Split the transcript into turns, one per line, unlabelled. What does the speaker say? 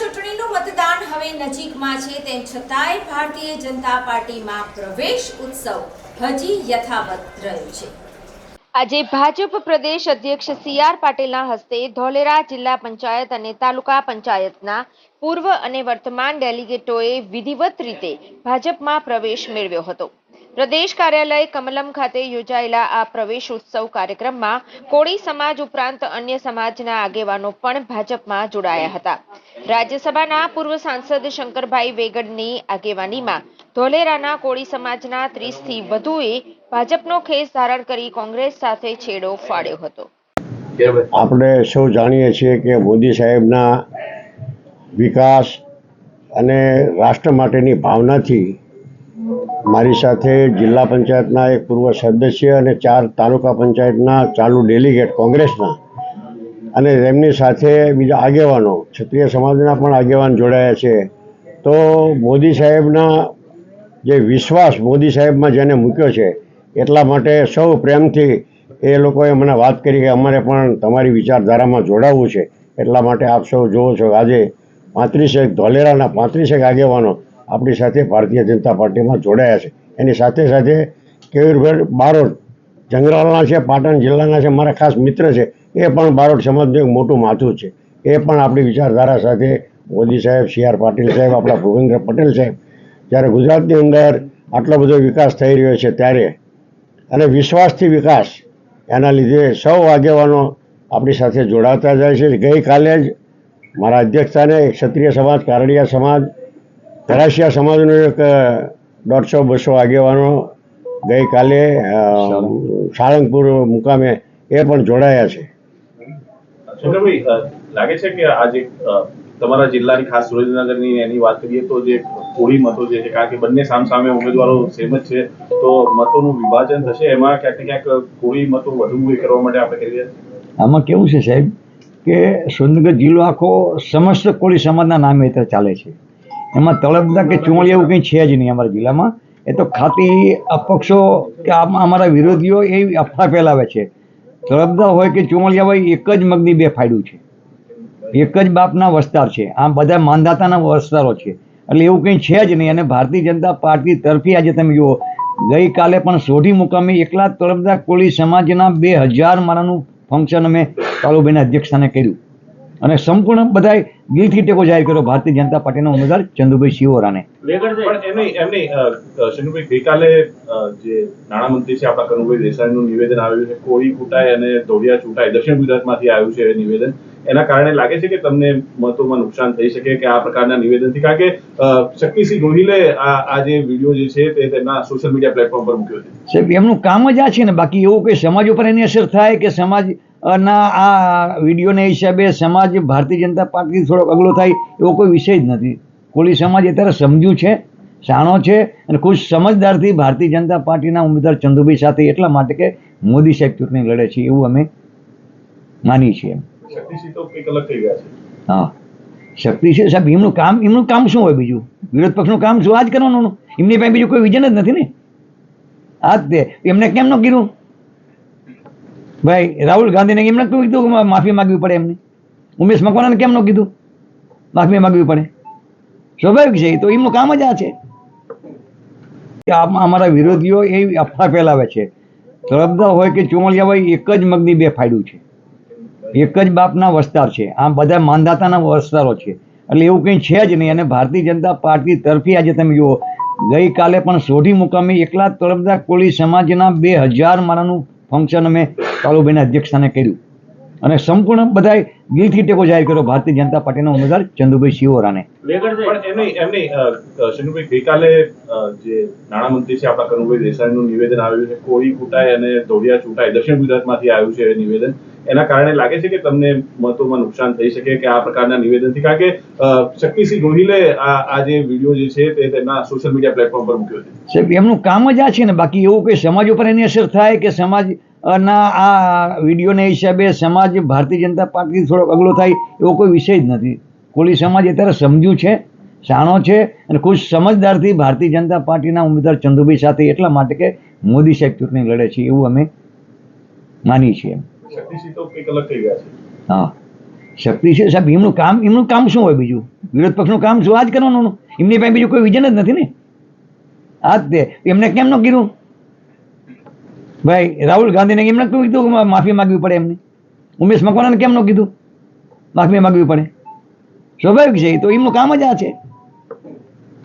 ચૂંટણીનું મતદાન હવે નજીકમાં છે તેમ છતાંય ભારતીય જનતા પાર્ટીમાં પ્રવેશ ઉત્સવ હજી યથાવત રહ્યો છે.
આજે ભાજપ પ્રદેશ અધ્યક્ષ સી આર પાટીલના હસ્તે ધોલેરા જિલ્લા પંચાયત અને તાલુકા પંચાયતના પૂર્વ અને વર્તમાન ડેલિગેટોએ વિધિવત રીતે ભાજપમાં પ્રવેશ મેળવ્યો હતો. પ્રદેશ કાર્યાલય કમલમ ખાતે યોજાયેલા આ પ્રવેશ ઉત્સવ કાર્યક્રમમાં કોળી સમાજ ઉપરાંત અન્ય સમાજના આગેવાનો પણ ભાજપમાં જોડાયા હતા. રાજ્યસભાના પૂર્વ સાંસદ શંકરભાઈ વેગડની આગેવાનીમાં ધોલેરાના કોળી સમાજના ત્રીસથી વધુએ ભાજપનો ખેસ ધારણ કરી કોંગ્રેસ સાથે છેડો ફાડ્યો હતો.
આપણે સૌ જાણીએ છીએ કે મોદી સાહેબના વિકાસ અને રાષ્ટ્ર માટેની ભાવનાથી મારી સાથે જિલ્લા પંચાયતના એક પૂર્વ સદસ્ય અને ચાર તાલુકા પંચાયતના ચાલુ ડેલિગેટ કોંગ્રેસના અને તેમની સાથે બીજા આગેવાનો, ક્ષત્રિય સમાજના પણ આગેવાન જોડાયા છે. તો મોદી સાહેબના જે વિશ્વાસ મોદી સાહેબમાં જેને મૂક્યો છે, એટલા માટે સૌ પ્રેમથી એ લોકોએ મને વાત કરી કે અમારે પણ તમારી વિચારધારામાં જોડાવવું છે. એટલા માટે આપ સૌ જુઓ છો આજે પાંત્રીસેક ધોલેરાના પાંત્રીસેક આગેવાનો આપણી સાથે ભારતીય જનતા પાર્ટીમાં જોડાયા છે. એની સાથે સાથે કેવીરભાઈ બારોટ જંગરાળના છે, પાટણ જિલ્લાના છે, મારા ખાસ મિત્ર છે, એ પણ બારોટ સમાજનું એક મોટું માથું છે. એ પણ આપણી વિચારધારા સાથે મોદી સાહેબ, સી આર પાટીલ સાહેબ, આપણા ભૂપેન્દ્ર પટેલ સાહેબ, જ્યારે ગુજરાતની અંદર આટલો બધો વિકાસ થઈ રહ્યો છે ત્યારે, અને વિશ્વાસથી વિકાસ, એના લીધે સૌ આગેવાનો આપણી સાથે જોડાતા જાય છે. ગઈકાલે જ મારા અધ્યક્ષતાને ક્ષત્રિય સમાજ, કારડિયા સમાજ ધરાશિયા સમાજનો એક દોઢસો બસો આગેવાનો ગઈકાલે સાળંગપુર મુકામે એ પણ જોડાયા છે.
લાગે છે કે આજે તમારા જિલ્લાની ખાસ સુરેન્દ્રનગરની એની વાત કરીએ તો જે કોળી મતો જે છે કારણ કે બંને સામસામે ઉમેદવારો સેમ જ છે તો મતોનું વિભાજન થશે એમાં ક્યાંક ને ક્યાંક કોળી મતો વધુ એ કરવા માટે આપણે કરીએ
આમાં કેવું છે સાહેબ કે સુરેન્દ્રનગર જિલ્લો આખો સમસ્ત કોળી સમાજના નામે અત્યારે ચાલે છે. એમાં તળપદા કે ચૂંટણી એવું કંઈ છે જ નહીં અમારા જિલ્લામાં. એ તો ખાતી અપક્ષો કે અમારા વિરોધીઓ એ અફવા ફેલાવે છે. તળપદા હોય કે ચુંવળિયા હોય, એક જ મગની બે ફાયદું છે. એક જ બાપના વસ્તાર છે. આમ બધા માંદાતાના વસ્તારો છે. એટલે એવું કંઈ છે જ નહીં. અને ભારતીય જનતા પાર્ટી તરફી આજે તમે જુઓ, ગઈકાલે પણ સોઢી મુકામે એકલા તળપદા કોળી સમાજના બે હજાર માળાનું ફંક્શન અમે કાળુભાઈના અધ્યક્ષસ્થાને કર્યું. અને સંપૂર્ણ બધાએ દિલથી ટેકો જાહેર કર્યો ભારતીય જનતા પાર્ટીના ઉમેદવાર ચંદુભાઈ શિવોરાને.
શંકરભાઈ ગઈકાલે જે નાણામંત્રી છે આપણા કનુભાઈ દેસાઈનું નિવેદન આવ્યું છે કોળી કૂટાય અને ધોળિયા ચૂંટાય દક્ષિણ ગુજરાતમાંથી આવ્યું છે એ નિવેદન. એના કારણે લાગે છે કે તમને મહત્વમાં નુકસાન થઈ શકે કે આ પ્રકારના નિવેદનથી? કારણ કે શક્તિસિંહ ગોહિલે આ જે વીડિયો જે છે તે તેમના સોશિયલ મીડિયા પ્લેટફોર્મ પર મૂક્યો છે.
સાહેબ એમનું કામ જ આ છે ને. બાકી એવું કે સમાજ ઉપર એની અસર થાય કે સમાજ ના આ વિડીયોના હિસાબે સમાજ ભારતીય જનતા પાર્ટી થોડોક અગલો થાય એવો કોઈ વિષય જ નથી. કોળી સમાજ અત્યારે સમજ્યું છે શાણો છે અને ખુશ સમજદારથી ભારતીય જનતા પાર્ટીના ઉમેદવાર ચંદુભાઈ સાથે એટલા માટે કે મોદી સાહેબ ચૂંટણી લડે છે એવું અમે માની છીએ હા શક્તિ છે. સાહેબ એમનું કામ એમનું કામ શું હોય બીજું? વિરોધ પક્ષનું કામ શું? આ જ કરવાનું. એમની પાસે બીજું કોઈ વિઝન જ નથી ને? આ જ તે. એમને કેમ ન કીધું ભાઈ, રાહુલ ગાંધીને એમને કેમ કીધું કે માફી માગવી પડે એમને? ઉમેશ મકવાનાને કેમ ન કીધું? માફી માગવી પડે. સ્વાભાવિક છે તો એમનું કામ જ આ છે. કે અમારા વિરોધીઓ એ અફવા ફેલાવે છે. તળપદા હોય કે ચુંવળિયા હોય, એક જ મગની બે ફાયડું છે. એક જ બાપના વસ્તાર છે. આમ બધા માનદાતાના વસ્તારો છે. એટલે એવું કંઈ છે જ નહીં. અને ભારતીય જનતા પાર્ટી તરફી આજે તમે જુઓ, ગઈકાલે પણ સોઢી મુકામે એકલા તળપદા કોળી સમાજના બે હજાર માળાનું ફંક્શન અમે કાળુભાઈના અધ્યક્ષસ્થાને કર્યું. અને સંપૂર્ણ બધાએ દિલથી ટેકો જાહેર કર્યો ભારતીય જનતા પાર્ટીના ઉમેદવાર ચંદુભાઈ શિવોરાને.
ગઈકાલે જે નાણામંત્રી છે આપણા કનુભાઈ દેસાઈનું નિવેદન આવ્યું છે કોળી કૂટાય અને ધોળિયા ચૂંટાય દક્ષિણ ગુજરાતમાંથી આવ્યું છે નિવેદન. એના કારણે લાગે છે કે તમને મહત્વમાં નુકસાન થઈ શકે કે આ પ્રકારના નિવેદનથી? કારણ કે શક્તિસિંહ ગોહિલે આ જે વીડિયો જે છે તે તેમના સોશિયલ મીડિયા પ્લેટફોર્મ પર મૂક્યો છે.
સાહેબ એમનું કામ જ આ છે ને બાકી એવું કે સમાજ ઉપર એની અસર થાય કે સમાજ ના આ વિડીયોના હિસાબે સમાજ ભારતીય જનતા પાર્ટી થોડોક અગલો થાય એવો કોઈ વિષય જ નથી. કોળી સમાજ અત્યારે સમજ્યું છે શાણો છે અને ખુશ સમજદારથી ભારતીય જનતા પાર્ટીના ઉમેદવાર ચંદુભાઈ સાથે એટલા માટે કે મોદી સાહેબ ચૂંટણી લડે છે એવું અમે માનીએ છીએ હા શક્તિ છે. સાહેબ એમનું કામ એમનું કામ શું હોય બીજું? વિરોધ પક્ષનું કામ શું? આ જ કરવાનું. એમની પાસે બીજું કોઈ વિઝન જ નથી ને? આ જ તે. એમને કેમ ન કીધું ભાઈ, રાહુલ ગાંધીને એમને કેમ કીધું કે માફી માગવી પડે એમને? ઉમેશ મકવાણાને કેમ ન કીધું? માફી માગવી પડે. સ્વાભાવિક છે તો, એમનું કામ જ આ છે.